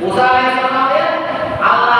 মুসা আলাইহিস সালামের আল্লাহ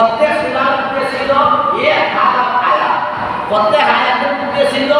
প্রত্যেক সুরার মধ্যে ছিল এক হাজার আয়াত প্রত্যেক আয়াতের মধ্যে ছিল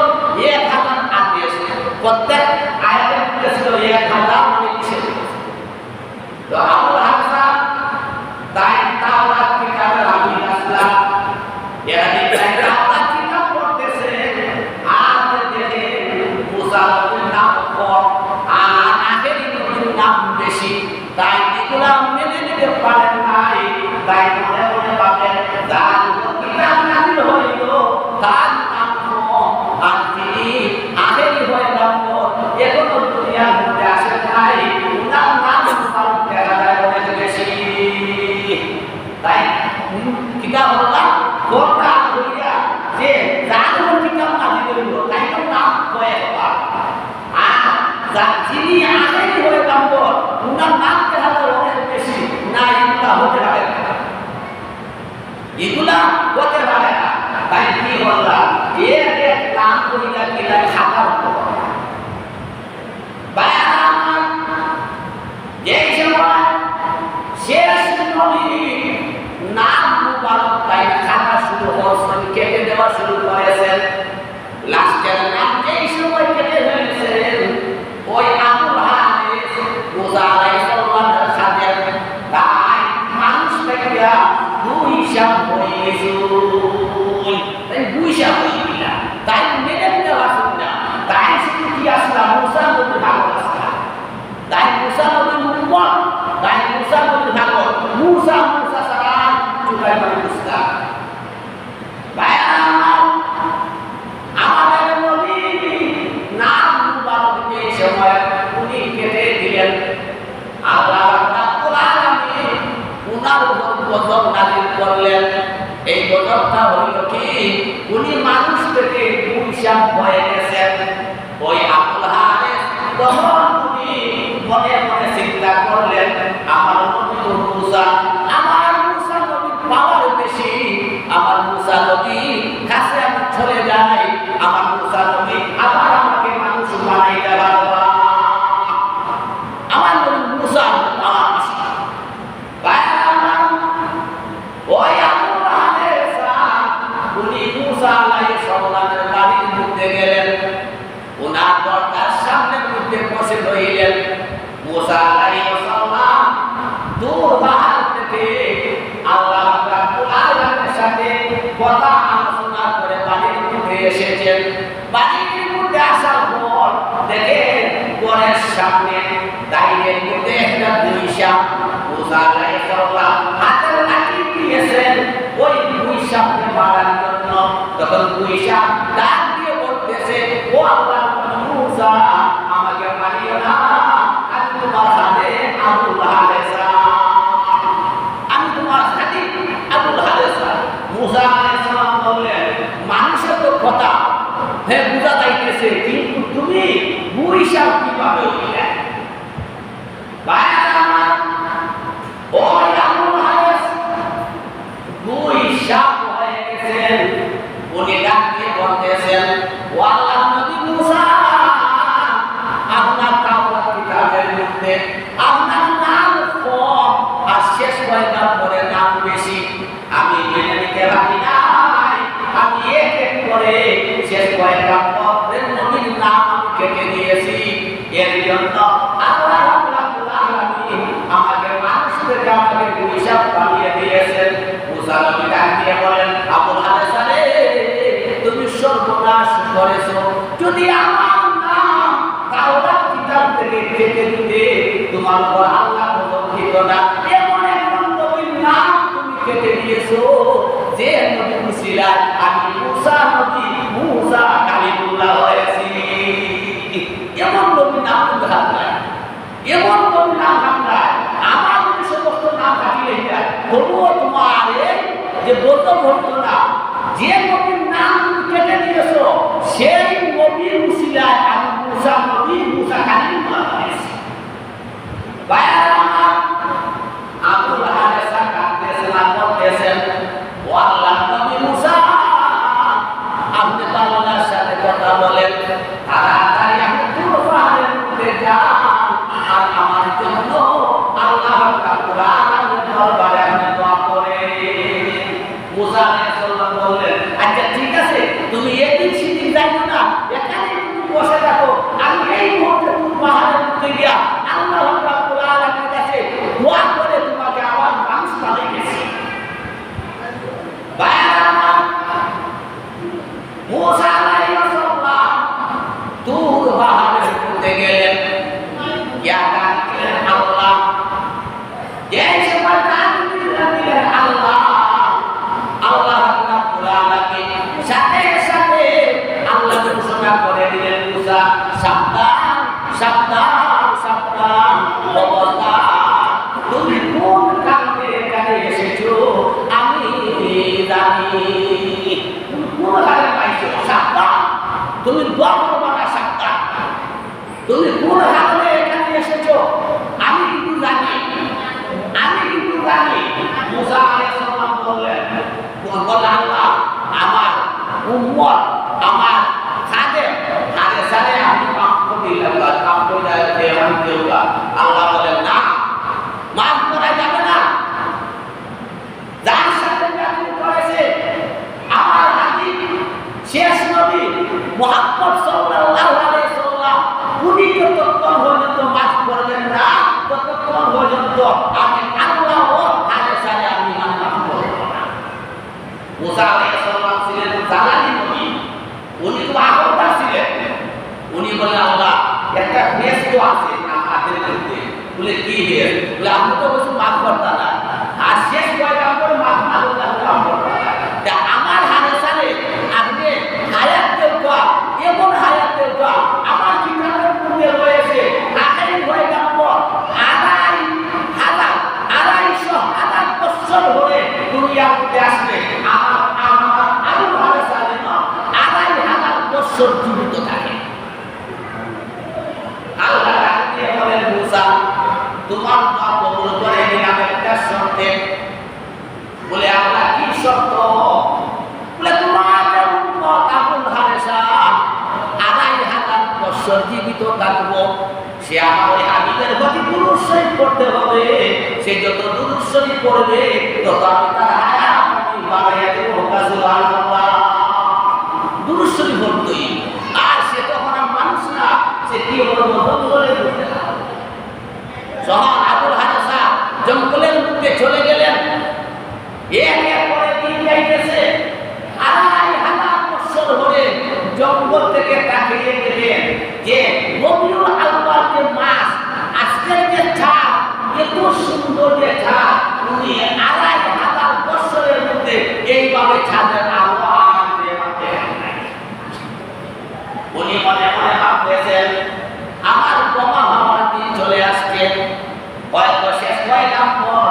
করেছেন। লাস্ট কথা হইল কি, উনি মানুষ থেকে দুইশাম হয়ে গেছেন। ওই আবুল হারেস তখন উনি মনে মনে চিন্তা করলেন সামনে গাড়ির মধ্যে একটা পুলিশা বোঝা যায় করলা হাতের লাঠি দিয়েছেন। ওই পুলিশাকে মারার জন্য তখন পুলিশা তার না, এমন একজন নবীর নাম তুমি কেটে দিয়েছ। যে নবী মুসিলা আমি মুসা নবী, মুসা কালিমুল্লাহ হয়েছি। এমন নবীর নাম তুমি হাতলায় এমন নবীর নাম হাতলায় আমার যদি সমস্ত নাম কাটিয়ে যায়, তবুও তোমার যে বলতো বলতো না, যে নবীর নাম তুমি কেটে দিয়েছ, সেই নবীর মুসিলায় আমি মুসা নবী, মুসা কালিমুল্লাহ হয়েছি। বাইরে আর আমার জন্য আল্লাহ কোরআন আপনার দরবারে আপনি দোয়া করেন মুসা আলাইহিস সালাম বললেন আচ্ছা ঠিক আছে তুমি এদিক সেদিক যাইও না এখানে তুমি বসে থাকো আমি এই মুহূর্তে তুমি পাহাড়ের মধ্যে গিয়া আল্লাহ রাব্বুল আলামিনের কাছে দোয়া করে তোমাকে আবার মানুষ বানাইতেছি বাইরে আমার মুসা আলাইহিস সালাম দূর পাহাড়ের মধ্যে গেলেন গিয়া ডাক দিলেন আল্লাহ যে সময় ডাক দিলেন আল্লাহ আল্লাহ রাব্বুল আলামিন সাথে সাথে আল্লাহ ঘোষণা করে দিলেন মুসা সাবধান সাবধান সাবধান খবরদার তুমি কোন কারণে এখানে এসেছ? আমি জানি। কোন কারণে পাইছো? সাবধান। তুমি করবা না সাবধান। তুমি কোন এখানে এসেছ আমি কিন্তু জানি আমি কিন্তু জানি মুসা আলাইহিস সালাম বললেন বললেন আল্লাহ আমার উম্মত আমার খাদেম খাদে সারে আমি মাফ করে দিলাম বা মাফ করে দেয় আমি দেউলা আল্লাহ বলেন না মাফ করা যাবে না যার সাথে আপনি করেছে আমার হাবিব শেষ নবী মুহাম্মদ সাল্লাল্লাহু আলাইহি সাল্লাম উনি যতক্ষণ পর্যন্ত মাফ করবেন না ততক্ষণ পর্যন্ত আমি আল্লাহ ও হারে সারে আমি মাফ করব না মুসা আলাইহিস সালাম ছিলেন জালালি নবী উনি তো আহ্বান ছিলেন উনি বললেন আল্লাহ একটা বেশ তো আছে আমাদের মধ্যে বলে কি বেশ বলে আমি তো কিছু মাফ করতাম না আর শেষ কয়টা করে মাফ না করলে আমি মাফ করতাম না তা আমার হারে সারে আপনি হায়াত দেওয়া এমন হায়াত দেওয়া আমার কিতাবের মধ্যে রয়েছে আখাই হয়ে গেল আড়াই হাজার আড়াইশো হাজার বছর ধরে দুনিয়ার মধ্যে আসবে আমার আমার আরও হারে সারে না আড়াই হাজার বছর আল্লাহ আল্লাহ সে আমার ওই হাবিবের করতে হবে। সে যত দুরুশ্বরী করবে তত আমি তার আমি বাড়াইয়া দেবো। সুবহানাল্লাহ দুরুশ্বরী বলতই আর সে তখন আর মানুষ না সে কি হলো মতন বলে বলতে জঙ্গল থেকে তাকিয়ে গেলেন যে যে ছাদ এত সুন্দর ছাদ উনি আড়াই হাজার বছরের মধ্যে এইভাবে ছাদের আওয়াজ উনি মনে মনে ভাবতেছেন আমার বোমা হওয়ার দিন চলে আসছে হয়তো শেষ হইলাম পর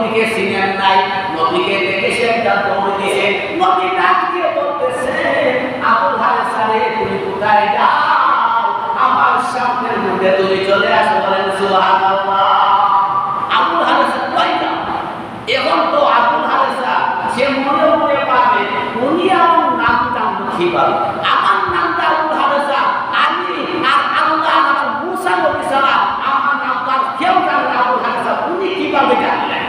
নবীকে চিনেন নাই, নবীকে দেখে একটা দৌড় দিয়েছে। নবী ডাক দিয়ে বলতেছে, আবুল হাসানে তুমি কোথায় যাও? আমার সামনের মধ্যে তুমি চলে আসো। বলেন, সুবহানাল্লাহ। আবুল হাসান কই এখন তো আবুল হারেসা সে মনে মনে পাবে উনি আমার নামটা মুখী পাবে আমার নামটা আবুল হারেসা আমি আর আল্লাহ আমার মুসা নবী ছাড়া আমার নামটা কেউ জানে না আবুল হারেসা উনি কীভাবে জানলেন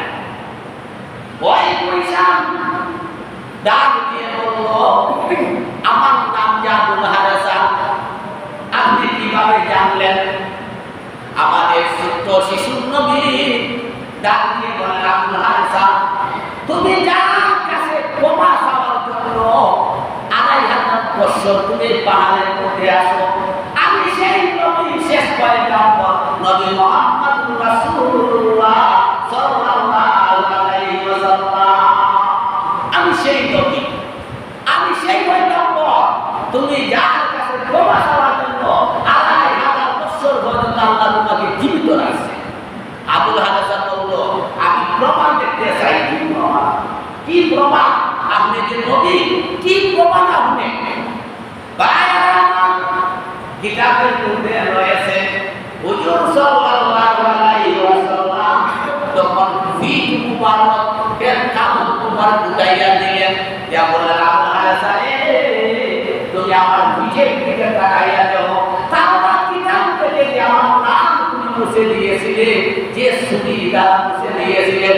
ডাক দিয়ে বলল আমার নাম জাদুল আপনি কীভাবে জানলেন আমাদের ছোট্ট শিশু নবী ডাক দিয়ে বললেন তুমি যার কাছে ক্ষমা চাওয়ার জন্য আড়াই হাজার বছর তুমি পাহাড়ের মধ্যে আসো আমি সেই নবী শেষ পয়গাম্বর নবী মুহাম্মদ রাসূলুল্লাহ সাল্লাল্লাহু আলাইহি ওয়াসাল্লাম আমি সেই নবী আমি সেই পয়গাম্বর তুমি যার কাছে ক্ষমা চাওয়ার জন্য আড়াই হাজার বছর পর্যন্ত আল্লাহ তোমাকে জীবিত রাখছে আবুল হাসান বলল আমি প্রমাণ দেখতে চাই কি প্রমাণ কি প্রমাণ আপনি যে নবী, কি প্রমাণ আপনি? কিতাবের মধ্যে রয়েছে, হুজুর সাল্লাল্লাহু আলাইহি ওয়াসাল্লাম তখন ফিট মুবারক এর কাপড় মুবারক উঠাইয়া দিলেন, ইয়া বললেন আবুল হাসান তুমি আমার পিঠের দিকে তাকাইয়া যাও তাওরাত কিতাব থেকে যে আমার নাম তুমি মুছে দিয়েছিলে, যে দ্বারা মুছে দিয়েছিলে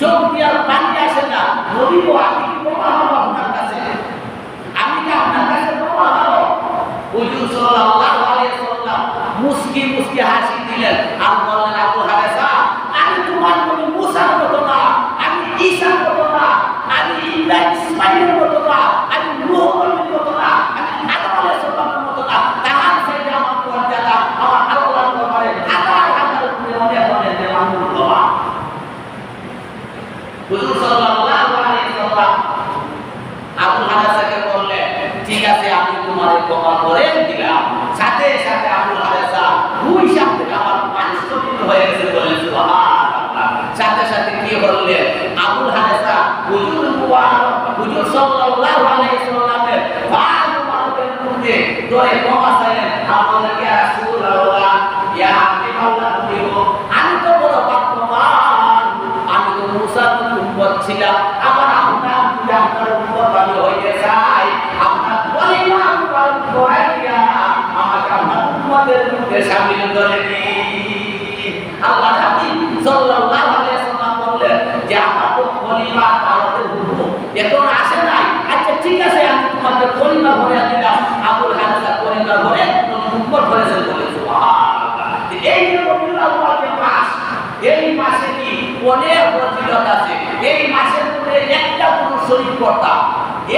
চোখ দিয়ে আর পানি আসে না গো, আমি কাছে আমি কি আপনার কাছে প্রমাণ হব হুজুর সাল্লাল্লাহু আলাইহি মুস্কি মুস্কি হাসি দিলেন আর বললেন আবু হারেসা আমি তোমার নবী মুসার মতো না আমি ঈসার মতো না আমি ইব্রাহিম ইসমাইলের মতো না আমি নূহ নবীর মতো না আমি আদম আলাইহিস সালামের মতো না তাহার সাথে আমার মর্যাদা আমার আল্লাহর ব্যাপারে হাজার হাজার গুণে অনেক অনেক দেওয়ান মূল্যবান হুজুর সাল্লাল্লাহু আলাইহি ওয়াসাল্লাম আবুল হাসানকে বললেন ঠিক আছে আমি তোমার ক্ষমা করে দিলাম। সাথে সাথে আবুল হাসান দুই সাথে আমার পবিত্র হয়ে গেছে বলে সাথে সাথে কি বললেন আবুল হাসান হুজুর হুজুর সাল্লাল্লাহু আলাইহি সাল্লামের ভাগ মানুষের মধ্যে ধরে ক্ষমা চাইলেন। ইয়া রাসূলুল্লাহ ইয়া হাবিবাল্লাহ আল্লাহ হাবিব আসে নাই আচ্ছা ঠিক আছে আমি তোমাদের কলিমা ভরে দিলাম আবুল উম্মত বলে সুবহানাল্লাহ এই মাস এই মাসে কি অনেক ফজিলত আছে এই মাসের মধ্যে একটা পুরুষ শরীর করতাম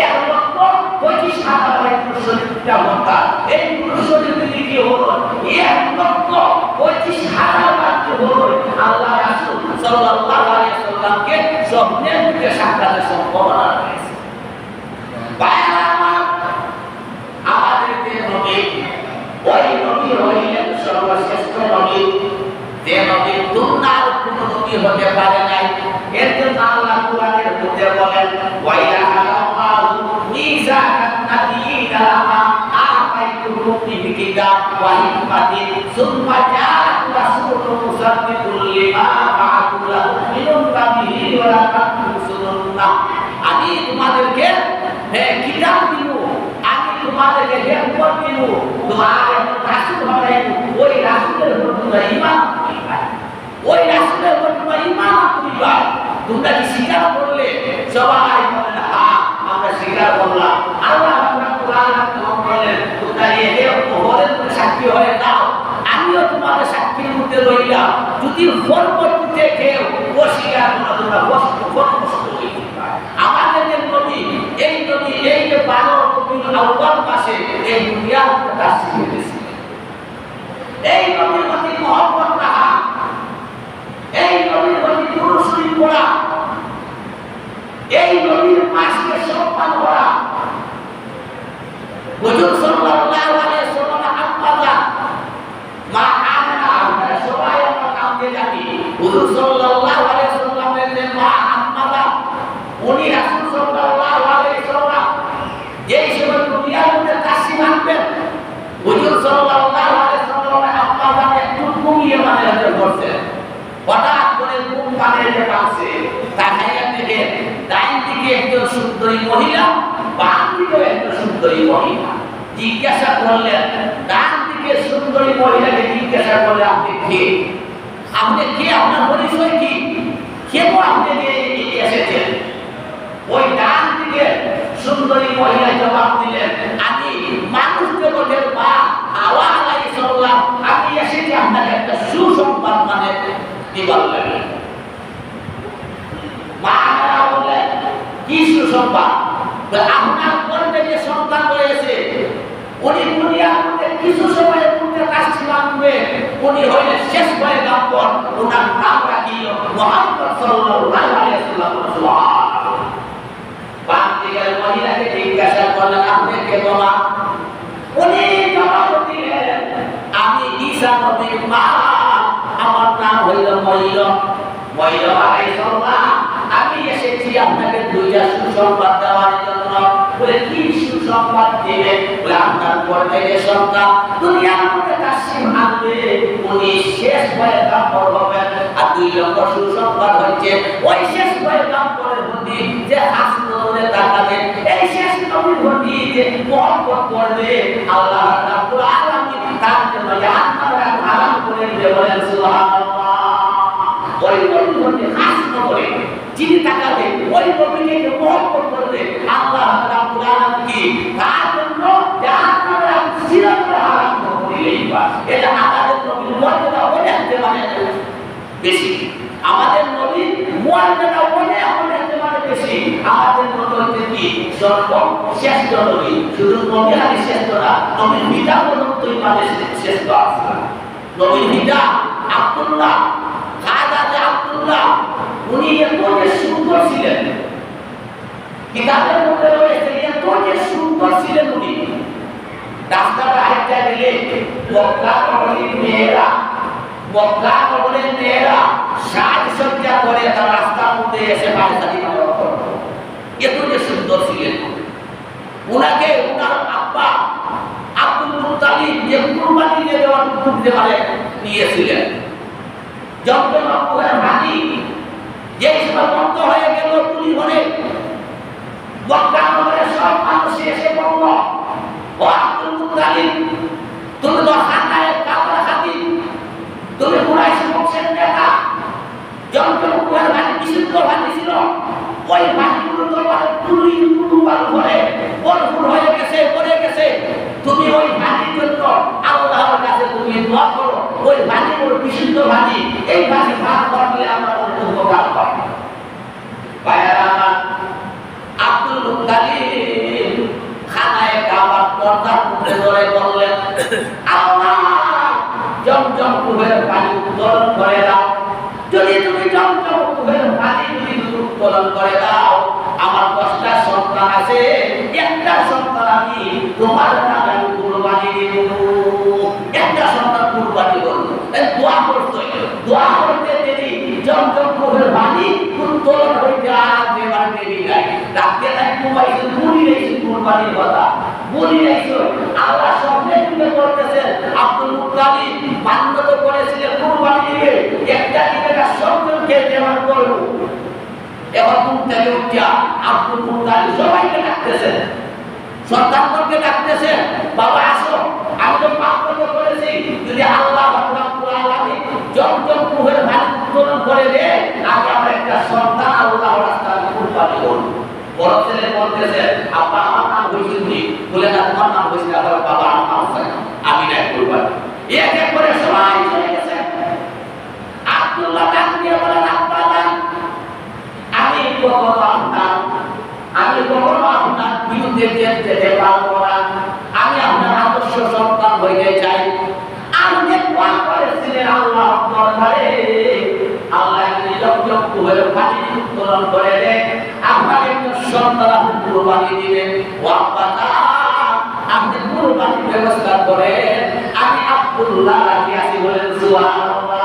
এক লক্ষ পঁচিশ হাজার শরীরটা করতাম এই থেকে কি হলো? এক লক্ষ পঁচিশ হাজার রাজ্য হলো। আল্লাহ রাসূল সাল্লাল্লাহু আলাইহি সাল্লামকে স্বপ্নের দিকে সাক্ষাতের সম্ভাবনা রয়েছে ভাইরা আমার, আমাদের নবী ওই নবী হইলেন সর্বশ্রেষ্ঠ নবী। যে নবী দুনিয়ার কোন নবী হতে পারে নাই। এর জন্য আল্লাহ কোরআনের মধ্যে বলেন ওয়াইলা দিব তোমার রাসূল বানাইব ওই রাসূলের উপর তোমরা করিবা ওই রাসূলের উপর তোমরা ঈমান করিবা তোমরা কি স্বীকার করলে সবাই বলেন হ্যাঁ আমরা স্বীকার করলাম আল্লাহ দাও আমিও তোমাদের সাক্ষীর মধ্যে রইলাম। যদি পরবর্তীতে কেউ অস্বীকার করো তোমরা কষ্ট কষ্ট হইতে আমাদের যে নবী এই নবী এই যে বারো নবীর আউ্বাল মাসে এই কথা শিখে গেছে এই নবীর প্রতি মহব্বত রাখা, এই নবীর প্রতি পুরুষই করা, এই নবীর মাসকে সম্মান করা। হুজুর সাল্লাল্লাহু আলাইহি সাল্লাম আব্বাদা মা আমেনা আমরা সবাই আমরা নাম দিয়ে জানি। হুজুর সাল্লাল্লাহু আলাইহি সাল্লামের যে মা আম্মাদা উনি রাসূল সাল্লাল্লাহু আলাইহি সাল্লাম যেই সময় দুনিয়ার মধ্যে কাশি মানবেন হুজুর সাল্লাল্লাহু আলাইহি সাল্লামের আম্মাদা একটু কমিয়ে মানে করছেন হঠাৎ করে মুখ পানে যে পাচ্ছে তাহাইয়াতে একজন সুন্দরী মহিলা, বাম দিকেও একজন সুন্দরী মহিলা। জিজ্ঞাসা করলেন, ডান দিকে সুন্দরী মহিলাকে জিজ্ঞাসা করলে আপনি কে? আপনি কে? আপনার পরিচয় কি? কেন আপনি এসেছেন? ওই ডান দিকে সুন্দরী মহিলা জবাব দিলেন, আমি মানুষ জগতের মা হাওয়া আলাইহিস সালাম। আমি এসেছি আপনাকে একটা সুসংবাদ মানে দিবার লাগে। মা আমারা বললেন কি উনি দুনিয়ার মধ্যে কিছু সময়ের শেষ হয়ে গাম্বর ওনার মহিলাকে জিজ্ঞাসা করলেন, আপনি কে বাবা উনি জবাব দিলেন মা। আমার নাম হইল মরিয়ম মরিয়ম আলাইহিস সালাম আমি এসেছি আপনাকে দুইটা সুসংবাদ দেওয়ার জন্য। বলে, কি সুসংবাদ দিবে? বলে, আপনার পরে যে সন্তান দুনিয়ার মধ্যে কাশিম আনবে উনি শেষ হয়ে কাপড় হবেন আর দুই নম্বর সুসংবাদ হচ্ছে, ওই শেষ হয়ে কাপড়ের প্রতি যে হাসিনে তাকাবে। এই শেষ নবীর প্রতি যে মহব্বত করবে আল্লাহ রাব্বুল আলামিন তার জন্য জাহান্নাম হারাম করে দিবে বলেন, সুবহানাল্লাহ। ওই নবীর করে যিনি তাকাবে, ওই নবীকে যে মহব্বত করবে। আল্লাহ রাব্বুল আলামিন কি তার জন্য জাহান্নামের আগুন চিরতরে হারাম করে বা এটা আমাদের নবীর মর্যাদা অনেক মানে বেশি। আমাদের নবী মর্যাদা অনেক অনেক মানে বেশি। আমাদের নবী হচ্ছে কি? সর্ব শ্রেষ্ঠ নবী শুধু নবী আলী শ্রেষ্ঠ না, নবীর পিতা পর্যন্ত ইমানের শ্রেষ্ঠ আছে নবীর পিতা আব্দুল্লাহ খাজাতে আব্দুল্লাহ উনি এত যে সুন্দর ছিলেন। কিতাবের মধ্যে রয়েছে? এত যে সুন্দর ছিলেন উনি। রাস্তাটা হাইটা গেলে মক্কা নগরীর মেয়েরা, মক্কা নগরের মেয়েরা সাজসজ্জা করে তার রাস্তার মধ্যে এসে পায়সারি এত যে সুন্দর ছিলেন। উনাকে উনার আব্বা আব্দুল মুতালিব যে কুরবানি দিয়ে দেওয়ার উদ্যোগ দেওয়ারে নিয়েছিলেন। যখন আব্বুয়ের ভাগি সময় বন্ধ হয়ে গেল মক্কা নগরের সব মানুষ এসে বলল, ও তুমি তো হাতায় কাপড় হাতি তুমি কুরাইশ বংশের নেতা। যখন কুয়ার বাড়ি বিশুদ্ধ বাড়িগুলো হয়ে গেছে পড়ে গেছে। তুমি ওই বাড়ির জন্য আল্লাহর কাছে তুমি দোয়া করো। ওই বাড়ি ওর বিশুদ্ধ বাড়ি এই বাড়ি ভাগ করলে আমরা অনেক উপকার পাই ভাইয়ারা আমার আব্দুল মুতালিব খানায় কাবার পর্দার মধ্যে ধরে বললেন আল্লাহ জমজম কুহের পানি উত্তোলন করে দাও যদি তুমি জমজম কুহের আমার দশটা সন্তান আছে একটা সন্তান আমি তোমার নামে কুরবানি দিব একটা সন্তান কুরবানি করব দোয়া করতে দোয়া করতে দেরি জমজম কুহের পানি উত্তোলন হইতে আর দেবার দেরি নাই তাই কুমাইছে মুড়ি রেখেছে আল্লাহ আব্দুল মুত্তালিব মান্যত করেছিলেন কুরবানি দিবে। একটা দিকে সন্তানকে যেমন করব এবার থেকে উঠিয়া আব্দুল মুত্তালিব সবাইকে ডাকতেছেন সন্তানকে ডাকতেছেন বাবা, আসো। আমি তো পাপ করেছি। যদি আল্লাহ রাব্বুল সন্তান আল্লাহ বড় ছেলে বলতেছে আমার নাম হয়েছে বলে, না, তোমার নাম হয়েছে না বাবা আমার নাম হয়েছে আমি নাই কুরবানি এক এক করে সবাই চলে গেছে। আমি কখনো আপনার, আমি কখনো আপনার বিরুদ্ধে যেতে পারব না আমি আপনার আদর্শ সন্তান আপনি উত্তোলন করে দেন। আপনার একটা সন্তান আপনি কুরবানি দিবেন। ও আব্বা আপনি ব্যবস্থা করেন। আমি আব্দুল্লাহ রাজি আছি বলেন সুবহানাল্লাহ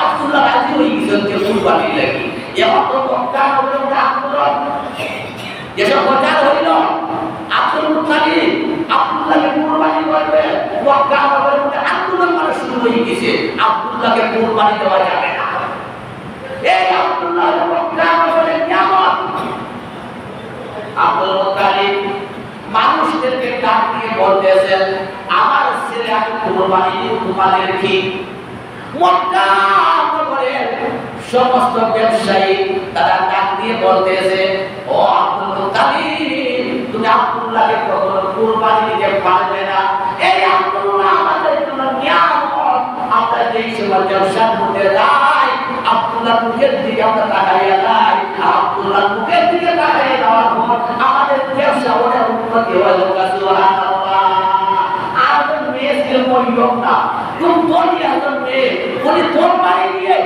আব্দুল্লাহ রাজি গেছেন যে কুরবানি লাগি এবার তো মক্কা নগরে আন্দোলন যেসব প্রচার হইল আব্দুল মুতালিব আব্দুল্লাহকে কুরবানি করবে মক্কা নগরের মধ্যে আন্দোলন শুরু হয়ে গেছে আব্দুল্লাহকে কুরবানি দেওয়া যাবে না এই আব্দুল্লাহ মক্কা নগরের নিয়ামত আব্দুল মুত্তালিব মানুষদেরকে ডাক দিয়ে বলতেছেন আমার ছেলে সমস্ত ব্যবসায়ী তারা ডাক দিয়ে বলতেছে, ও আব্দুল তুমি আব্দুল্লাহকে কখনো দিতে পারবে না? এই আব্দুল্লাহ আমাদের জন্য নিয়ামত। যেই আব্দুল্লাহ মুখের দিকে আমরা তাকাইয়া যাই মুখের দিকে তাকাইয়া যাওয়ার আমাদের ব্যবসা ওটা উন্নতি মরিয়ম না তুমি তোরই একজন মেয়ে উনি তোর বাড়ি নিয়ে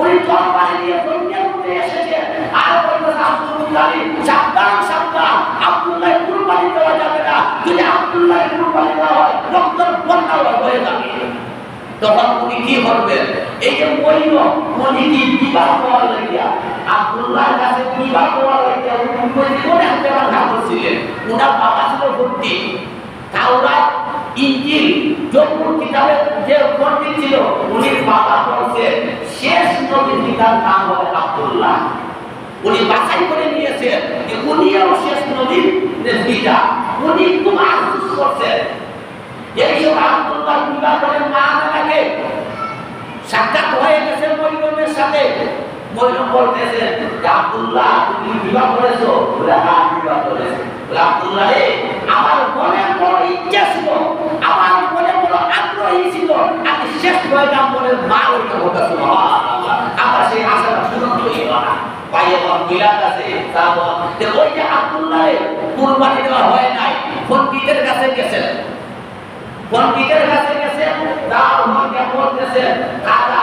উনি তোর বাড়ি নিয়ে দুনিয়ার মধ্যে এসেছে। আর বলতেছে আব্দুল মুতালিব সাবধান সাবধান। আব্দুল্লাহ কুরবানি দেওয়া যাবে না। যদি আব্দুল্লাহ কুরবানি দেওয়া হয়, রক্তের বন্যা হয়ে যাবে। তখন উনি কি করবেন? এই যে মরিল উনি কি বিবাহ করার লাগিয়া, আব্দুল্লাহর কাছে বিবাহ করার লাগিয়া উনি জীবনে হাতে বাধা করছিলেন? ওনার বাবা ছিল ভর্তি তাওরাত ইঞ্জিল জব্বুর কিতাবের যে পণ্ডিত ছিল, উনি বাবা বলছে শেষ নবীর পিতার নাম হবে আব্দুল্লাহ। উনি বাছাই করে নিয়েছেন যে উনিও শেষ নবীর পিতা উনি খুব আফসোস করছেন এইসব আব্দুল্লাহ বিবাহ করেন মা আমাকে সাক্ষাৎ হয়ে গেছে মরিয়মের সাথে। মরিয়ম বলতেছে যে, আব্দুল্লাহ, তুমি বিবাহ করেছ? বলে হ্যাঁ বিবাহ করেছি। আব্দুল্লাহ, আমার মনে বড় ইচ্ছা ছিল, আমার মনে বড় আগ্রহী ছিল, আমি শেষ পয়গাম বলে মা ওইটা হতে ছিল। আমার সেই আশাটা পূরণ গেল না। ভাই এবং মিলাদ আছে তারপর যে ওই যে আব্দুল্লাহ দেওয়া হয় নাই, পণ্ডিতের কাছে গেছেন পণ্ডিতের কাছে গেছেন তার মধ্যে বলতেছেন দাদা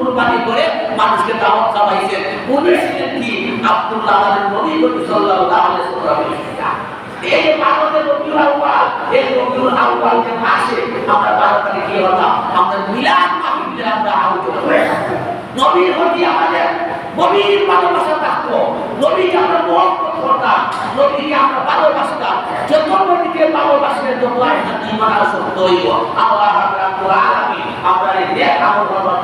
কুরবানি করে মানুষকে দাওয়াত চালাইছেন উনি ছিলেন কি? আব্দুল্লাহ নবী নবী সাল্লাল্লাহু আলাইহি ওয়াসাল্লাম। এই ভারতের রবিউল আউয়াল, এই রবিউল আউয়ালকে মাসে আমরা তারিখ কি হলাম আমরা মিলাদ মাহফিলে আমরা আলোচনা করে নবীর প্রতি আমাদের গভীর ভালোবাসা থাকতো নবীকে আমরা মহব্বত করতাম নবীকে আমরা ভালোবাসতাম। যত নবীকে ভালোবাসলে তত একটা ইমান সত্য হইব। আল্লাহ আমরা এই দেখা আমল করবার